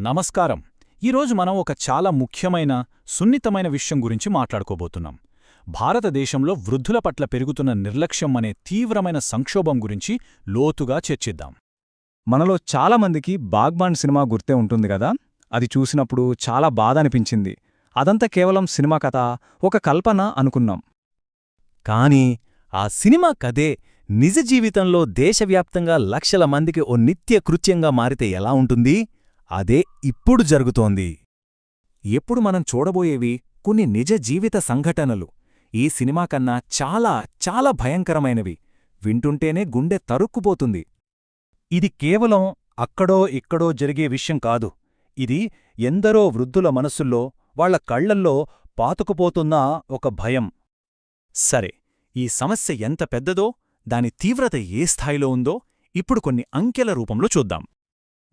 నమస్కారం. ఈరోజు మనం ఒక చాలా ముఖ్యమైన సున్నితమైన విషయం గురించి మాట్లాడుకోబోతున్నాం. భారతదేశంలో వృద్ధుల పట్ల పెరుగుతున్న నిర్లక్ష్యం అనే తీవ్రమైన సంక్షోభం గురించి లోతుగా చర్చిద్దాం. మనలో చాలామందికి బాగ్బాన్ సినిమా గుర్తే ఉంటుంది కదా? అది చూసినప్పుడు చాలా బాధ అనిపించింది. అదంతా కేవలం సినిమా కథ ఒక కల్పన అనుకున్నాం. కానీ ఆ సినిమా కథే నిజ జీవితంలో దేశవ్యాప్తంగా లక్షల మందికి ఓ నిత్య కృత్యంగా మారితే ఎలా ఉంటుంది? అదే ఇప్పుడు జరుగుతోంది. ఎప్పుడు మనం చూడబోయేవి కొన్ని నిజ జీవిత సంఘటనలు. ఈ సినిమా కన్నా చాలా చాలా భయంకరమైనవి. వింటుంటేనే గుండె తరుక్కుపోతుంది. ఇది కేవలం అక్కడో ఇక్కడో జరిగే విషయం కాదు. ఇది ఎందరో వృద్ధుల మనసుల్లో వాళ్ళ కళ్ళల్లో పాతుకుపోతున్న ఒక భయం. సరే ఈ సమస్య ఎంత పెద్దదో దాని తీవ్రత ఏ స్థాయిలో ఉందో ఇప్పుడు కొన్ని అంకెల రూపంలో చూద్దాం.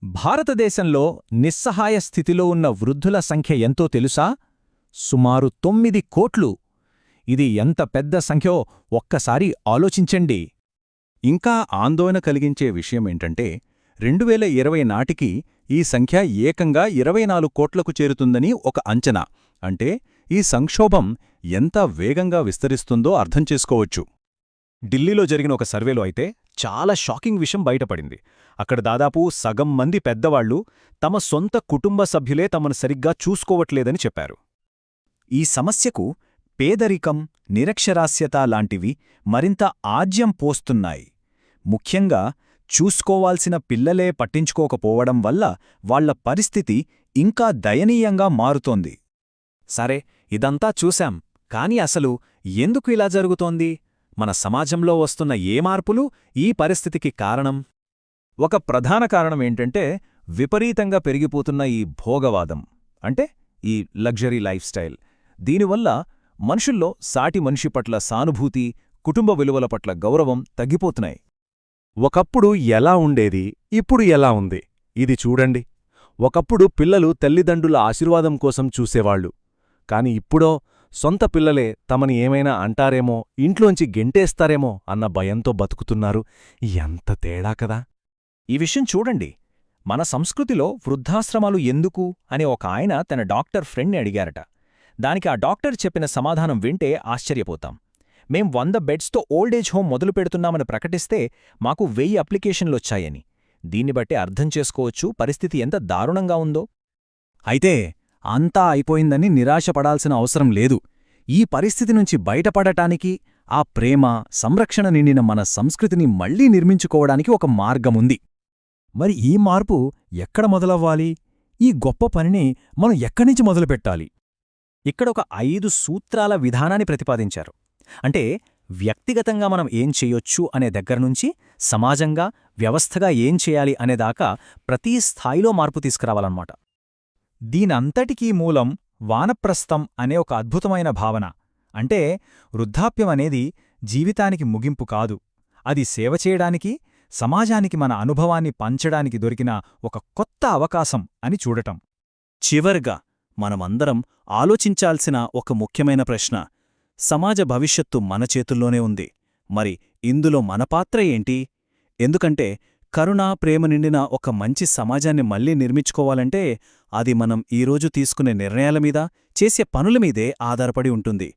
భారతదేశంలో నిస్సహాయ స్థితిలో ఉన్న వృద్ధుల సంఖ్య ఎంతో తెలుసా? సుమారు తొమ్మిది కోట్లు. ఇది ఎంత పెద్ద సంఖ్యో ఒక్కసారి ఆలోచించండి. ఇంకా ఆందోళన కలిగించే విషయమేంటంటే రెండువేల ఇరవై నాటికి ఈ సంఖ్య ఏకంగా ఇరవై నాలుగు కోట్లకు చేరుతుందని ఒక అంచనా. అంటే ఈ సంక్షోభం ఎంత వేగంగా విస్తరిస్తుందో అర్థం చేసుకోవచ్చు. ఢిల్లీలో జరిగిన ఒక సర్వేలో అయితే చాలా షాకింగ్ విషయం బయటపడింది. అక్కడ దాదాపు సగం మంది పెద్దవాళ్ళు తమ సొంత కుటుంబ సభ్యులే తమను సరిగ్గా చూసుకోవట్లేదని చెప్పారు. ఈ సమస్యకు పేదరికం నిరక్షరాస్యత లాంటివి మరింత ఆజ్యం పోస్తున్నాయి. ముఖ్యంగా చూసుకోవాల్సిన పిల్లలే పట్టించుకోకపోవడం వల్ల వాళ్ళ పరిస్థితి ఇంకా దయనీయంగా మారుతోంది. సరే ఇదంతా చూశాం కాని అసలు ఎందుకు ఇలా జరుగుతోంది? మన సమాజంలో వస్తున్న ఏ మార్పులు ఈ పరిస్థితికి కారణం? ఒక ప్రధాన కారణం ఏంటంటే విపరీతంగా పెరిగిపోతున్న ఈ భోగవాదం అంటే ఈ లగ్జరీ లైఫ్ స్టైల్. దీనివల్ల మనుషుల్లో సాటి మనిషి పట్ల సానుభూతి కుటుంబ విలువల పట్ల గౌరవం తగ్గిపోతున్నాయి. ఒకప్పుడు ఎలా ఉండేది ఇప్పుడు ఎలా ఉంది? ఇది చూడండి. ఒకప్పుడు పిల్లలు తల్లిదండ్రుల ఆశీర్వాదం కోసం చూసేవాళ్ళు కాని ఇప్పుడో సొంత పిల్లలే తమని ఏమైనా అంటారేమో ఇంట్లోంచి గెంటేస్తారేమో అన్న భయంతో బతుకుతున్నారు. ఎంత తేడా కదా! ఈ విషయం చూడండి. మన సంస్కృతిలో వృద్ధాశ్రమాలు ఎందుకు? అని ఒక ఆయన తన డాక్టర్ ఫ్రెండ్ని అడిగారట. దానికి ఆ డాక్టర్ చెప్పిన సమాధానం వింటే ఆశ్చర్యపోతాం. మేం వంద బెడ్స్తో ఓల్డేజ్ హోమ్ మొదలు పెడుతున్నామని ప్రకటిస్తే మాకు వెయ్యి అప్లికేషన్లొచ్చాయని. దీన్ని బట్టి అర్థం చేసుకోవచ్చు పరిస్థితి ఎంత దారుణంగా ఉందో. అయితే అంతా అయిపోయిందని నిరాశపడాల్సిన అవసరం లేదు. ఈ పరిస్థితి నుంచి బయటపడటానికి ఆ ప్రేమ సంరక్షణ నిండిన మన సంస్కృతిని మళ్ళీ నిర్మించుకోవడానికి ఒక మార్గముంది. మరి ఈ మార్పు ఎక్కడ మొదలవ్వాలి? ఈ గొప్ప పనిని మనం ఎక్కడినుంచి మొదలుపెట్టాలి? ఇక్కడ ఒక ఐదు సూత్రాల విధానాన్ని ప్రతిపాదించారు. అంటే వ్యక్తిగతంగా మనం ఏం చెయ్యొచ్చు అనే దగ్గరనుంచి సమాజంగా వ్యవస్థగా ఏం చేయాలి అనేదాకా ప్రతి స్థాయిలో మార్పు తీసుకురావాలన్నమాట. దీనంతటికీ మూలం వానప్రస్థం అనే ఒక అద్భుతమైన భావన. అంటే వృద్ధాప్యం అనేది జీవితానికి ముగింపు కాదు. అది సేవ చేయడానికి సమాజానికి మన అనుభవాన్ని పంచడానికి దొరికిన ఒక కొత్త అవకాశం అని చూడటం. చివరగా మనమందరం ఆలోచించాల్సిన ఒక ముఖ్యమైన ప్రశ్న. సమాజ భవిష్యత్తు మన చేతుల్లోనే ఉంది. మరి ఇందులో మన పాత్ర ఏంటి? ఎందుకంటే కరుణ ప్రేమ నిండిన ఒక మంచి సమాజాన్ని మళ్ళీ నిర్మించుకోవాలంటే అది మనం ఈరోజు తీసుకునే నిర్ణయాల మీద చేసే పనుల మీదే ఆధారపడి ఉంటుంది.